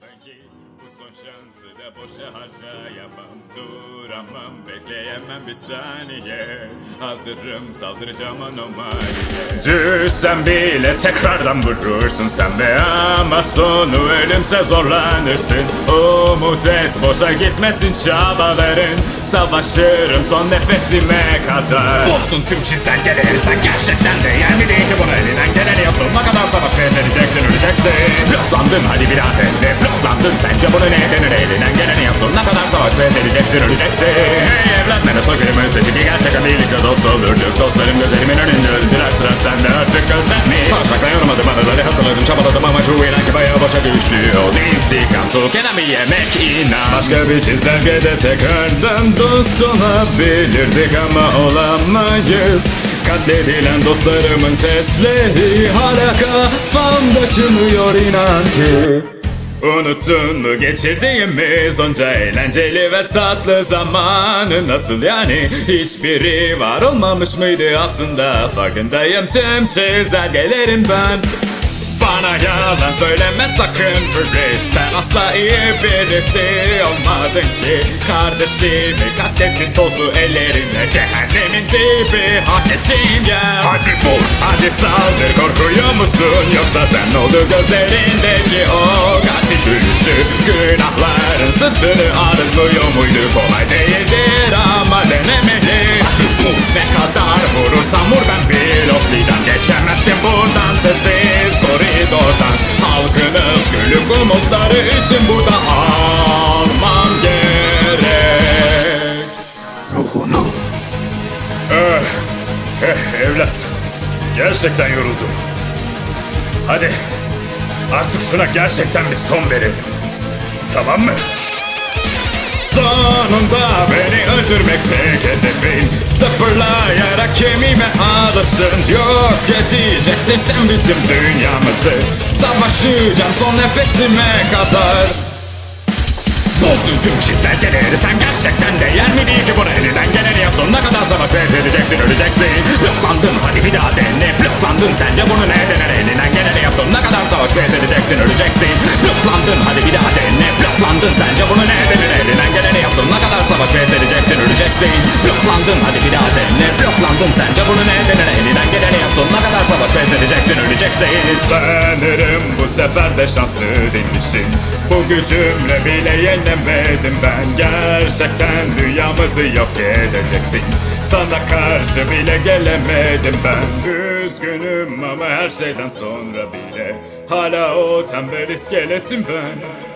sanki Bu son şansı da boşa harcayamam. Duramam bekleyemem bir saniye. Hazırım saldıracağım anomaliye Düşsen bile tekrardan vurursun sen be Ama sonu ölümse zorlanırsın. Umut et boşa gitmesin çabaların. Savaşırım son nefesime kadar. Bozdun tüm çizelgeleri sen gerçekten de yer mi değil ki buna? Elinden geleni yap Sonuna kadar savaşmaya sereceksin öleceksin. Bloklandın hadi bir dene. Bloklandın sence bunu ne denir? Elinden geleni yap Sonuna kadar savaşmaya sereceksin öleceksin. Hey evlenmene sokarımın seçiki gerçekten birlikte dost olurduk. Dostlarım gözlerimin önünde öldüler sıra ol İntikam soğuk bir yemek? İnan. Başka bir çizelgede tekrardan dost olabilirdik ama olamayız. Katledilen dostlarımın sesleri hala kafamda çınlıyor inan ki. Unuttun mu geçirdiğimiz onca eğlenceli ve tatlı zamanı? Nasıl yani? Hiçbiri var olmamış mıydı aslında? Farkındayım tüm çizelgelerin ben bana yalan söyleme sakın Bridge Sen asla iyi birisi olmadın ki. Kardeşimi katlettin tozu ellerine. Cehennemin dibi hak ettiğim yer. Hadi vur hadi saldır korkuyor musun? Yoksa sen oldu gözlerindeki o katil gülüşü Günahların sırtını arınmıyor muydu evlat Gerçekten yoruldum. Hadi Artık şuna gerçekten bir son verelim. Tamam mı? Sonunda beni öldürmek tek hedefin Sıfırlayarak kemiğime ağlasın. Yok edeceksin sen bizim dünyamızı. Savaşacağım son nefesime kadar. Bozdun tüm çizelgeleri. Sen gerçekten de yer mi değil ki buna elinden geleni yap? Sonuna kadar savaş edeceksin öleceksin bir daha dene. Bloklandın sence bunu ne denir elinden geleni yap sonuna kadar savaş pes edeceksin öleceksin. Bloklandın hadi bir daha dene. Bloklandın sence bunu ne denir elinden geleni yap sonuna kadar savaş pes edeceksin öleceksin. Bloklandın hadi bir daha dene. Bloklandın sence bunu ne denir elinden geleni yap sonuna kadar savaş pes edeceksin öleceksin. Sanırım bu sefer de şanslı değilmişim. Bu gücümle bile yenemedim ben. Gerçekten dünyamızı yok edeceksin Sana karşı bile gelemedim ben. Üzgünüm ama her şeyden sonra bile Hala o tembel iskeletim ben